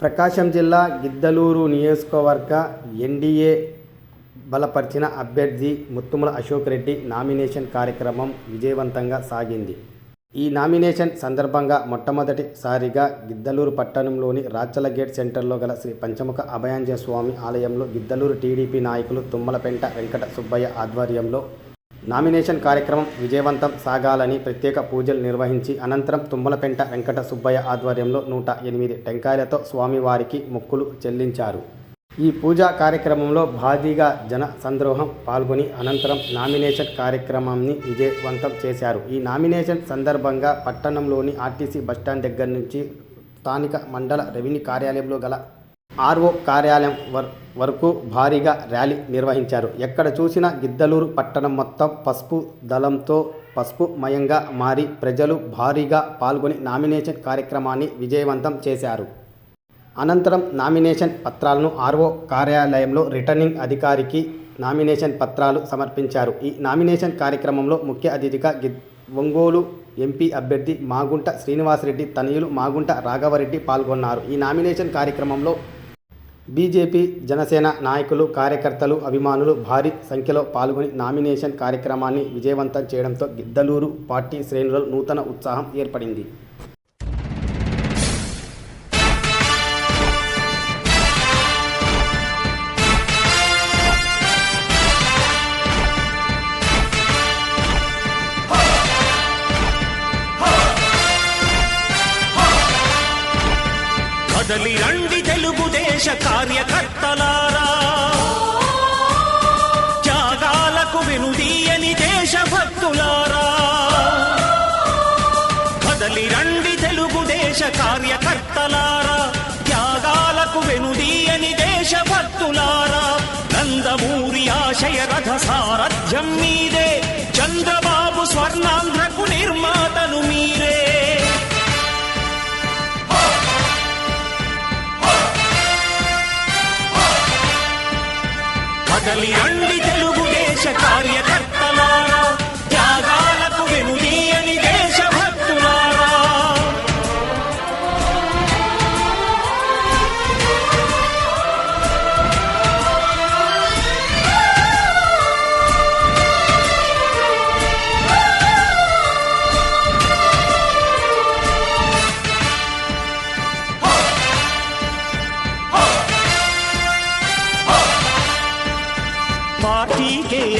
ప్రకాశం జిల్లా గిద్దలూరు నియోజకవర్గ ఎన్డీఏ బలపరిచిన అభ్యర్థి ముత్తుముల అశోక్ రెడ్డి నామినేషన్ కార్యక్రమం విజయవంతంగా సాగింది. ఈ నామినేషన్ సందర్భంగా మొట్టమొదటిసారిగా గిద్దలూరు పట్టణంలోని రాచల గేట్ సెంటర్లో గల శ్రీ పంచముఖ అభయాంజనేయ స్వామి ఆలయంలో గిద్దలూరు టీడీపీ నాయకులు తుమ్మలపెంట వెంకట సుబ్బయ్య ఆధ్వర్యంలో నామినేషన్ కార్యక్రమం విజయవంతం సాగాలని ప్రత్యేక పూజలు నిర్వహించి అనంతరం తుమ్మలపెంట వెంకట సుబ్బయ్య ఆధ్వర్యంలో నూట ఎనిమిది టెంకాయలతో స్వామివారికి మొక్కులు చెల్లించారు. ఈ పూజా కార్యక్రమంలో భారీగా జన సంద్రోహం పాల్గొని అనంతరం నామినేషన్ కార్యక్రమాన్ని విజయవంతం చేశారు. ఈ నామినేషన్ సందర్భంగా పట్టణంలోని ఆర్టీసీ బస్టాండ్ దగ్గర నుంచి స్థానిక మండల రెవెన్యూ కార్యాలయంలో గల ఆర్ఓ కార్యాలయం వర్ వరకు భారీగా ర్యాలీ నిర్వహించారు. ఎక్కడ చూసినా గిద్దలూరు పట్టణం మొత్తం పసుపు దళంతో పసుపు మయంగా మారి ప్రజలు భారీగా పాల్గొని నామినేషన్ కార్యక్రమాన్ని విజయవంతం చేశారు. అనంతరం నామినేషన్ పత్రాలను ఆర్ఓ కార్యాలయంలో రిటర్నింగ్ అధికారికి నామినేషన్ పత్రాలు సమర్పించారు. ఈ నామినేషన్ కార్యక్రమంలో ముఖ్య అతిథిగా గి ఒంగోలు ఎంపీ అభ్యర్థి మాగుంట శ్రీనివాసరెడ్డి తనయులు మాగుంట రాఘవరెడ్డి పాల్గొన్నారు. ఈ నామినేషన్ కార్యక్రమంలో బీజేపీ జనసేన నాయకులు కార్యకర్తలు అభిమానులు భారీ సంఖ్యలో పాల్గొని నామినేషన్ కార్యక్రమాన్ని విజయవంతం చేయడంతో గిద్దలూరు పార్టీ శ్రేణులలో నూతన ఉత్సాహం ఏర్పడింది. కదలి రండి తెలుగుదేశ కార్యకర్తలారా. త్యాగాలకు వినుదీయని దేశభక్తులారా. కదలి రండి తెలుగుదేశ కార్యకర్తలారా. త్యాగాలకు వెనుదీయని దేశభక్తులారా. నందమూరి ఆశయ రథ సారథ్యం మీదే. చంద్రబాబు కదలి రండి తెలుగుదేశ కార్యకర్తలారా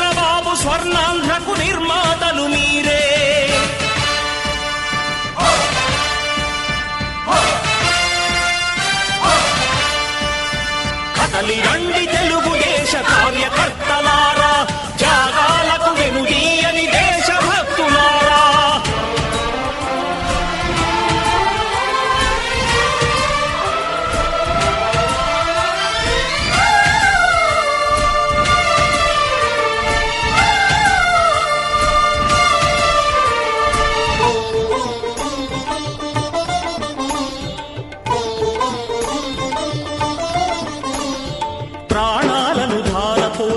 చంద్రబాబు స్వర్ణాంధ్రకు నిర్మాతలు మీరే.